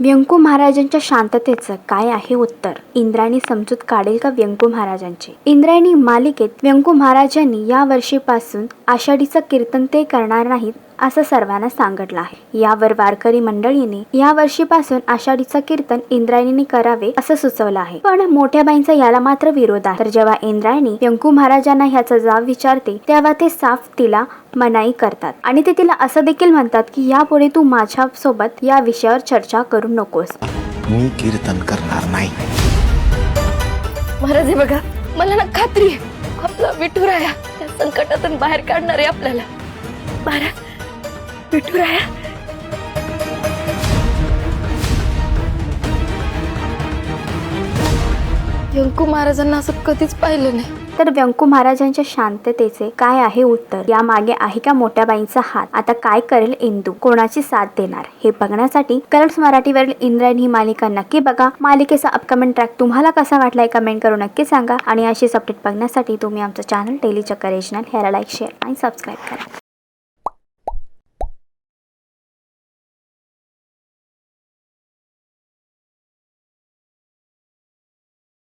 व्यंकू महाराजांच्या शांततेचं काय आहे उत्तर? इंद्रायणी समजूत काढेल का व्यंकू महाराजांची? इंद्रायणी मालिकेत व्यंकू महाराजांनी या वर्षीपासून आषाढीचं कीर्तन ते करणार नाहीत असं सर्वांना सांगितलं आहे. यावर वारकरी मंडळीने या वर्षीपासून आषाढीचं कीर्तन इंद्रायणीने करावे असं सुचवलं आहे. पण मोठ्या बाईंचा याला मात्र विरोध आहे. तर जेव्हा इंद्रायणी व्यंकू महाराजांना ह्याचा जाब विचारते तेव्हा ते साफ तिला मनाई करतात. आणि ते तिला असं देखील म्हणतात की यापुढे तू माझ्या सोबत या विषयावर चर्चा करू नकोस. मी कीर्तन करणार नाही. महाराज हे बघा मला ना खात्री आपला विठुराया. संकटातून बाहेर काढणार आहे आपल्याला महाराज विठुराया यंकू महाराजांना असं कधीच पाहिलं नाही. तर व्यंकू महाराजांच्या शांततेचे काय आहे उत्तर? या मागे आहे का मोठ्याबाईंचा हात? आता काय करेल इंदू? कोणाची साथ देणार? हे बघण्यासाठी करंट मराठीवरील इंद्रायण ही मालिका नक्की बघा. मालिकेचा अपकमेंट ट्रॅक तुम्हाला कसा वाटलाय कमेंट करून नक्की सांगा. आणि अशीच अपडेट बघण्यासाठी तुम्ही आमचं चॅनल डेली चक्कर रेजनल ह्याला लाईक शेअर आणि सबस्क्राईब करा.